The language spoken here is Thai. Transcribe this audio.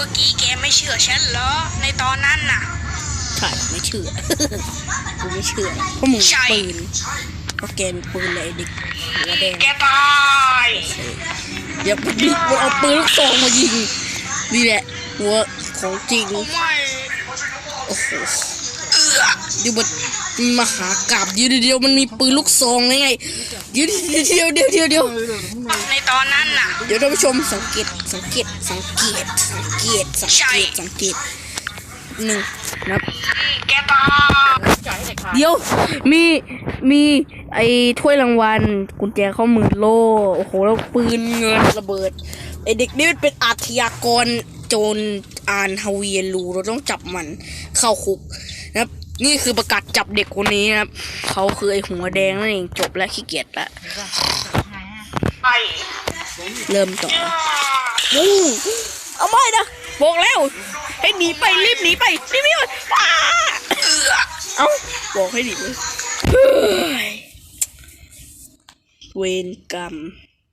มื่อกี้แกไม่เชื่อฉันเหรอ ในตอนนั้นน่ะ ใช่ไม่เชื่อ กูไม่เชื่อเพราะมึงใช่ ปืนเพราะแกมีปืนเลยไอ้เด็กหัวแดงแกตายเดี๋ยวมันยิงมันเอาปืนลูกซองมายิงนี่แหละหัวของจริง ไม่ โอ้โหเอือเดี๋ยวมันมาหากราบเดียวเดียวมันมีปืนลูกซองไงไงเดี๋ยวเดียวเดียวเดียวเดียวในตอนนั้นน่ะ เดี๋ยวท่านผู้ชมสังเกตสังเกตสังเกตสังเกตสังเกตสังเกตหนึ่งนับแกตาเดี๋ยวมีมีไอ้ถ้วยรางวัลกุญแจข้อมือโล่โอ้โหแล้วปืนเงินระเบิดไอ้เด็กนี่มันเป็นอาชญากรโจรอานฮาเวียนรูเราต้องจับมันเข้าคุกนะครับ นี่คือประกาศจับเด็กคนนี้นะครับเขาคือไอ้หัวแดงนั่นเองจบแล้วขี้เกียจละไอ้เริ่มต่ออู้เอาไม่นะบอกแล้ว ให้หนีไปรีบหนีไปรีบหนีไปอ้าเอือเอ้าบอกให้หนีไปเฮ้ยเวรกรรม